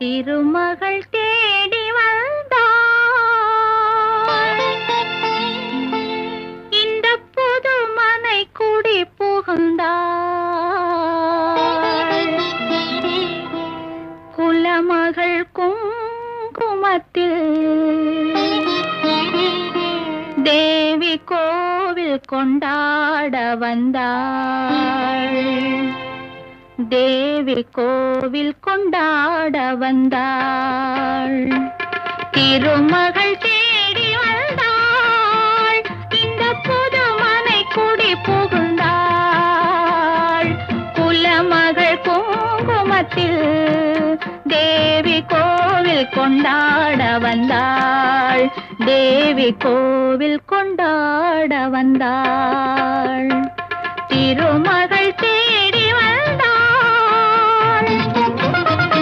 திருமகள் தேடி வந்தாள். இந்த புது மனை குடி புகுந்தாள். குலமகள் குங்குமத்தில் தேவி கோவில் கொண்டாட வந்தாள். தேவி கோவில் கொண்டாட வந்தாள். திருமகள் தேடி வந்தாள். இந்த புது மனை குடி புகுந்தாள். குலமகள் குங்குமத்தில் தேவி கோவில் கொண்டாட வந்தாள். தேவி கோவில் கொண்டாட வந்தாள். திரும